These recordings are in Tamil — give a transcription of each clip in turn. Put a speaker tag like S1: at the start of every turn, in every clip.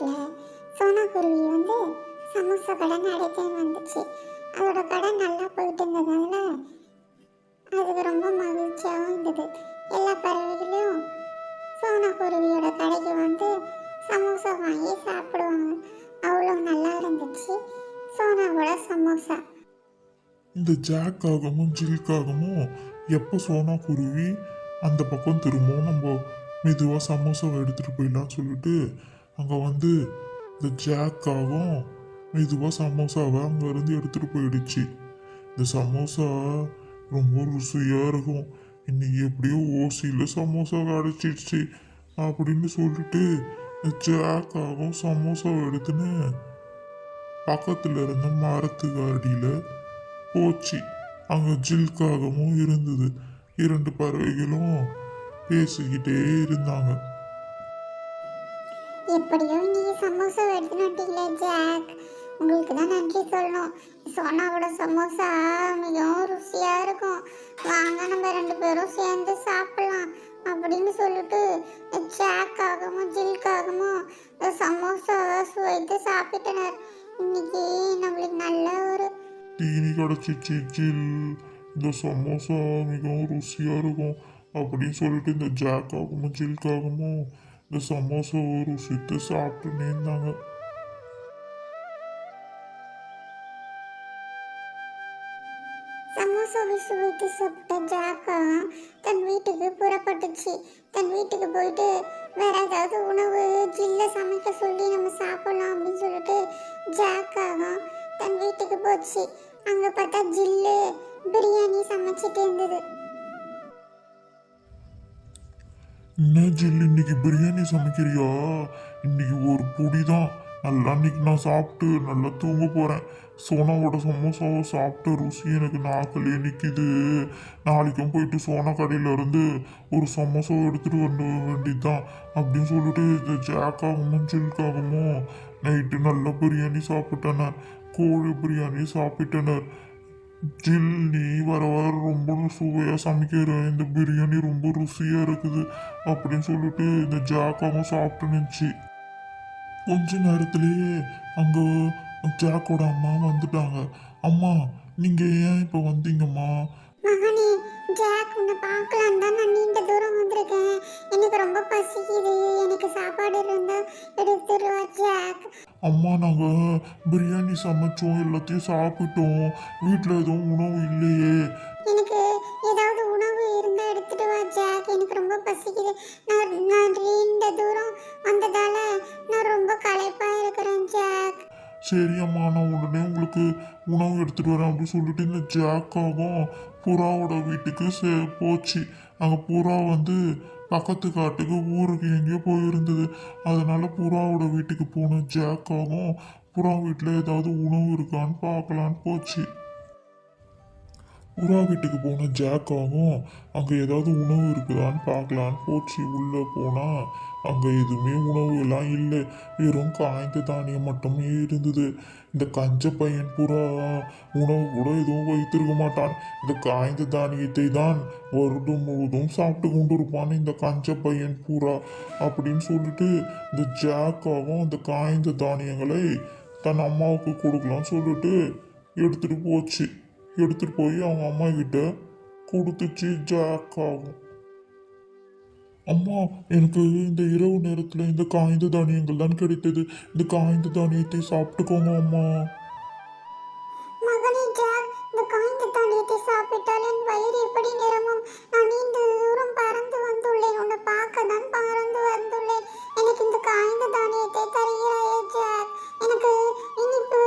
S1: போய்கிட்டு சோனா குருவி வந்து சமோசா கடை நடத்தின்னு வந்துச்சு. அதோட கடை நல்லா போயிட்டு இருந்ததால அதுக்கு ரொம்ப மகிழ்ச்சியாகவும் இருந்தது. எல்லா பறவைகளையும் சோனா குருவியோட கடைக்கு வந்து சமோசா வாங்கி சாப்பிடுவாங்க. அவ்வளோ நல்லா இருந்துச்சு. சோனாவோட சமோசா.
S2: இந்த ஜாக்காகவும் ஜில்காகவும் எப்போ சோனா குருவி அந்த பக்கம் திரும்பவும் நம்ம மெதுவாக சமோசாவை எடுத்துகிட்டு போயிடலாம்னு சொல்லிட்டு அங்கே வந்து இந்த ஜாக்காவும் மெதுவாக சமோசாவை அங்கேருந்து எடுத்துகிட்டு போயிடுச்சு. இந்த சமோசா ரொம்ப ருசியாக இருக்கும். இன்னைக்கு எப்படியோ ஓசியில் சமோசா கிடச்சிடுச்சு அப்படின்னு சொல்லிட்டு இந்த ஜாக்காவும் சமோசாவை எடுத்துன்னு பக்கத்தில் இருந்த மரத்துக்கு அடியில் போச்சு. அங்கே ஜில்காகவும் இருந்தது. இரண்டு பறவைகளும் பேசிக்கிட்டே இருந்தாங்க.
S1: எப்படியோ இன்னைக்கு சமோசா எடுத்துன்னு வந்துட்டீங்களே ஜாக். உங்களுக்கு தான் நன்றி சொல்லணும். சோனாவோட சமோசா மிகவும் ருசியா இருக்கும். வாங்க நம்ம ரெண்டு பேரும் சேர்ந்து சாப்பிடலாம் அப்படின்னு சொல்லிட்டு ஜாக்காகவும் ஜில்காகவும் சமோசாவை சுவைத்து சாப்பிட்டனர். இன்னைக்கு நம்மளுக்கு நல்ல ஒரு
S2: தீனி கிடச்சிச்சு ஜில். இந்த சமோசா மிகவும் ருசியாக இருக்கும் அப்படின்னு சொல்லிட்டு இந்த ஜாக்காகவும் ஜில்காகவும் இந்த சமோசாவை ருசித்து சாப்பிட்டுனே இருந்தாங்க.
S1: சமோசாவை சுவைத்து சாப்பிட்ட ஜாக்கா தன் வீட்டுக்கு புறப்பட்டுச்சு. தன் வீட்டுக்கு போயிட்டு வேற ஏதாவது உணவு ஜில்ல சமைக்க சொல்லி நம்ம சாப்பிடலாம் அப்படின்னு சொல்லிட்டு ஜாக்காவும் தன் வீட்டுக்கு போச்சு. அங்க பார்த்தா ஜில்லு பிரியாணி சமைச்சிட்டு இருந்தது.
S2: என்ன ஜில் இன்னைக்கு பிரியாணி சமைக்கிறியா? இன்னைக்கு ஒரு பொடி தான் நல்லா இன்னைக்கு நான் சாப்பிட்டு நல்லா தூங்க போகிறேன் சோனாவோட சமோசாவை சாப்பிட்ட ருசி எனக்கு நாக்கிலே நிற்கிது நாளைக்கும் போயிட்டு சோனா கடையில் இருந்து ஒரு சமோசாவை எடுத்துகிட்டு வந்து வேண்டியது தான் அப்படின்னு சொல்லிட்டு இந்த ஜாக்காகவும் ஜில்காகவும் நைட்டு நல்ல பிரியாணி சாப்பிட்டனர். கோழி பிரியாணி சாப்பிட்டனர். ஜில் நீ வர வர ரொம்ப சுவையாக சமைக்கிற இந்த பிரியாணி ரொம்ப ருசியாக இருக்குது அப்படின்னு சொல்லிட்டு இந்த ஜாக்காவும் சாப்பிட்டு நினச்சி கொஞ்ச நேரத்துலேயே அங்கே ஜாக்கோட அம்மா வந்துட்டாங்க. அம்மா நீங்கள் ஏன் இப்போ வந்தீங்கம்மா?
S1: உன்னை பார்க்கலாம் தான். நான் நீண்ட தூரம் வந்திருக்கேன். எனக்கு ரொம்ப பசிக்குது. எனக்கு சாப்பாடு இருந்தா எடுத்துருவா ஜாக்.
S2: அம்மா நாங்கள் பிரியாணி சமைச்சோம். எல்லாத்தையும் சாப்பிட்டோம். வீட்டில் எதுவும் உணவு இல்லையே. சரி அம்மா நான் உடனே உங்களுக்கு உணவு எடுத்துட்டு வரேன் அப்படின்னு சொல்லிட்டு இந்த ஜாக்காவும் புறாவோட வீட்டுக்கு சே போச்சு. அங்கே புறா வந்து பக்கத்து காட்டுக்கு ஊருக்கு எங்கேயோ போயிருந்தது. அதனால புறாவோட வீட்டுக்கு போன ஜாக்காவும் புறா வீட்டில் ஏதாவது உணவு இருக்கான்னு பார்க்கலான்னு போச்சு. புறா வீட்டுக்கு போன ஜாக்காவும் அங்கே ஏதாவது உணவு இருக்குதான்னு பார்க்கலான்னு போச்சு. உள்ளே போனால் அங்கே எதுவுமே உணவு எல்லாம் இல்லை. வெறும் காய்ந்த தானியம் மட்டுமே இருந்தது. இந்த கஞ்ச பையன் புறா உணவு கூட எதுவும் வைத்திருக்க மாட்டான். இந்த காய்ந்த தானியத்தை தான் வருடம் முழுவதும் சாப்பிட்டு கொண்டு இருப்பான் இந்த கஞ்ச பையன் புறா அப்படின்னு சொல்லிட்டு இந்த ஜாக்காவும் அந்த காய்ந்த தானியங்களை தன் அம்மாவுக்கு கொடுக்கலாம்னு சொல்லிட்டு எடுத்துகிட்டு போச்சு. எடுத்துட்டு போய் அவங்க அம்மா கிட்ட கொடுத்துச்சு ஜாக்காகும் அம்மா எனக்கு இந்த இரவு நேரத்துல இந்த காய்ந்த தானியங்கள் தான் கிடைத்தது. இந்த காய்ந்த தானியத்தை சாப்பிட்டுக்கோங்க அம்மா.
S1: மகனே ஜாக் இந்த காய்ந்த தானியத்தை சாப்பிட்டால் என் வயிறு எப்படி நிரம்பும்? நான் நீண்ட தூரம் பறந்து வந்துள்ளேன். உன்னை பார்க்க தான் பறந்து வந்துள்ளேன். எனக்கு இந்த காய்ந்த தானியத்தை தருகிறாயே ஜாக். எனக்கு இனிப்பு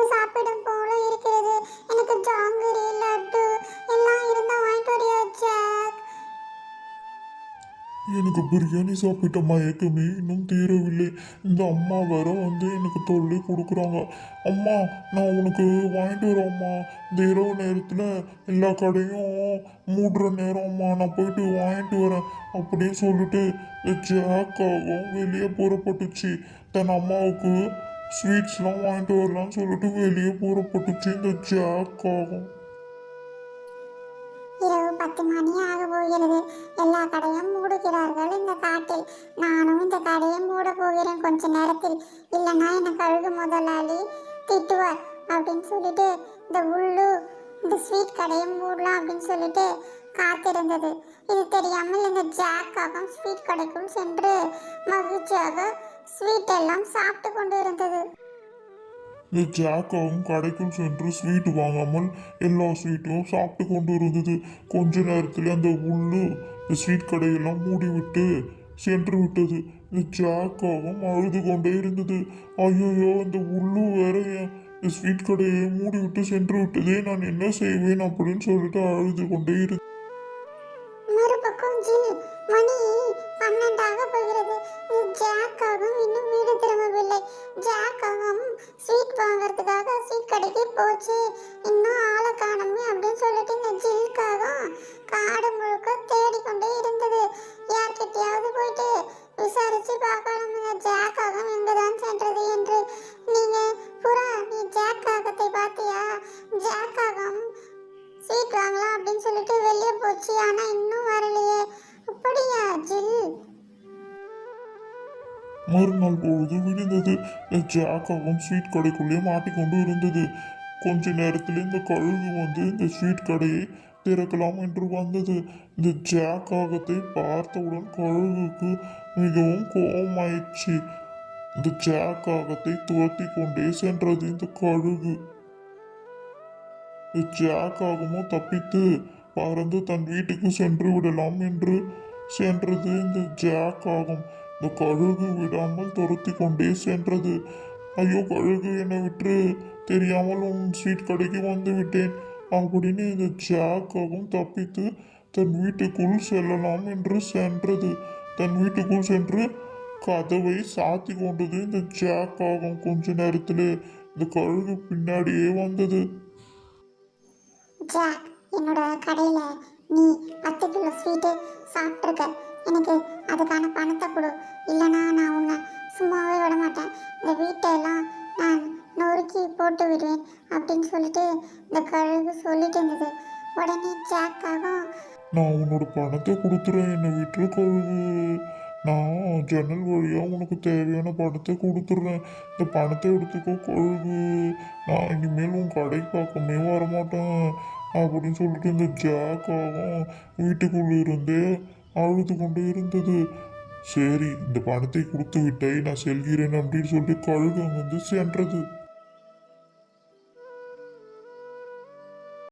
S1: எனக்கு
S2: பிரியாணி சாப்பிட்ட மயக்கமே இன்னும் தீரவில்லை. இந்த அம்மா வேற வந்து எனக்கு தொல்லை கொடுக்குறாங்க. அம்மா நான் உனக்கு வாங்கிட்டு வரேன் இந்த இரவு நேரத்தில் எல்லா கடையும் மூடுற நேரம் அம்மா. நான் போயிட்டு வாங்கிட்டு வரேன். அப்படின்னு சொல்லிட்டு ஜாக்காகவும் வெளியே புறப்பட்டுச்சு. தன் அம்மாவுக்கு ஸ்வீட்ஸ்லாம் வாங்கிட்டு வரலாம்னு சொல்லிட்டு வெளியே புறப்பட்டுச்சு. இந்த ஜாக்காகும்
S1: பத்து மணி ஆக போகிறது. எல்லா கடையும் மூடுகிறார்கள் இந்த காட்டில். நானும் இந்த கடையை மூட போகிறேன் கொஞ்ச நேரத்தில். இல்லைன்னா என்னை கழுகு முதலாளி திட்டுவார் அப்படின்னு சொல்லிட்டு இந்த உள்ளு இந்த ஸ்வீட் கடையை மூடலாம் அப்படின்னு சொல்லிட்டு காத்திருந்தது. இது தெரியாமல் இந்த ஜாக்காகவும் ஸ்வீட் கடைக்கும் சென்று மகிழ்ச்சியாக ஸ்வீட் எல்லாம் சாப்பிட்டு கொண்டு இருந்தது
S2: ஜாக்காவும் கடைக்குள் சென்று ஸ்வீட் வாங்காமல் எல்லா ஸ்வீட்டும் சாப்பிட்டு கொண்டு இருந்தது கொஞ்ச நேரத்தில் அந்த உள்ளு இந்த ஸ்வீட் கடையெல்லாம் மூடிவிட்டு சென்று விட்டது. இந்த ஜாக்காவும் அழுது கொண்டே இருந்தது. ஐயோயோ இந்த உள்ளு வேற என் இந்த ஸ்வீட் கடையை மூடிவிட்டு சென்று விட்டதே நான் என்ன செய்வேன் அப்படின்னு சொல்லிட்டு அழுது கொண்டே இரு
S1: மறுபக்கம் மணி ஜாக்காவும் ஜாக்காகவும் இன்னும் வீடு திரும்பவில்லை. ஜாக்காகவும் ஸ்வீட் வாங்குறதுக்காக ஸ்வீட் கடைக்கு போச்சு. இன்னும் ஆளை காணமே அப்படின்னு சொல்லிட்டு இந்த ஜில்காகவும் காடு முழுக்க தேடிக்கொண்டே இருந்தது. யார்கிட்டயாவது போயிட்டு விசாரிச்சு பார்க்கணும். இந்த ஜாக்காகம் எங்குதான் சென்றது என்று. நீங்க புறா நீ ஜாக்காகத்தை பார்த்தியா? ஜாக்காகம் ஸ்வீட் வாங்கலாம் அப்படின்னு சொல்லிட்டு வெளியே போச்சு. ஆனா இன்னும் வரலையே. அப்படியா ஜில்?
S2: மறுநாள் பொழுது விடிந்தது ஜாக்காவும் ஸ்வீட் கடைக்குள்ளே மாட்டிக்கொண்டு இருந்தது. கொஞ்ச நேரத்தில் இந்த கழுகு வந்து இந்த ஸ்வீட் கடையை திறக்கலாம் என்று வந்தது. இந்த ஜாக்காகத்தை பார்த்தவுடன் கழுகுக்கு மிகவும் கோபமாயிடுச்சு இந்த ஜாக்காகத்தை துரத்தி கொண்டே சென்றது இந்த கழுகு. இந்த ஜாக்காகமும் தப்பித்து பறந்து தன் வீட்டுக்கு சென்று விடலாம் என்று சென்றது இந்த ஜாக்காகும் இந்த கழுகு விடாமல் துரத்தி கொண்டே சென்றது. ஐயோ கழுகு என்னை விட்டு தெரியாமல் உன் ஸ்வீட் கடைக்கு வந்து விட்டேன். அப்படின்னு இந்த ஜாக்காகவும் தப்பித்து தன் வீட்டுக்குள் செல்லலாம் என்று சென்றது. தன் வீட்டுக்குள் சென்று கதவை சாத்தி கொண்டது இந்த ஜாக்காகவும் கொஞ்ச நேரத்தில். இந்த கழுகு பின்னாடியே வந்தது.
S1: ஜாக் என்னோட கடையில் நீ பத்து கிலோ ஸ்வீட்டு சாப்பிட்ருக்க. எனக்கு அதுக்கான பணத்தை கொடு. இல்லைனா நான் உன்னை சும்மாவே விட மாட்டேன் இந்த வீட்டையெல்லாம் நான் நொறுக்கி போட்டு விடுவேன் அப்படின்னு சொல்லிட்டு இந்த கழுகு சொல்லிட்டு இருந்தது. உடனே ஜாக்காகவும்
S2: நான் உன்னோட பணத்தை கொடுத்துறேன் என்னை விட்டு கழுகு. நான் ஜன்னல் வழியாக உனக்கு தேவையான பணத்தை கொடுத்துட்றேன் இந்த பணத்தை எடுத்துக்கோ கழுகு. நான் இனிமேல் உன் கடைக்கு பக்கமே வரமாட்டேன் அப்படின்னு சொல்லிட்டு இந்த ஜாக்காகவும் வீட்டுக்குள்ளே இருந்தே அழுது கொண்டே இருந்தது. சரி இந்த பணத்தை கொடுத்து விட்டாய் நான் செல்கிறேன் அப்படின்னு சொல்லிட்டு கழுகம் வந்து சென்றது.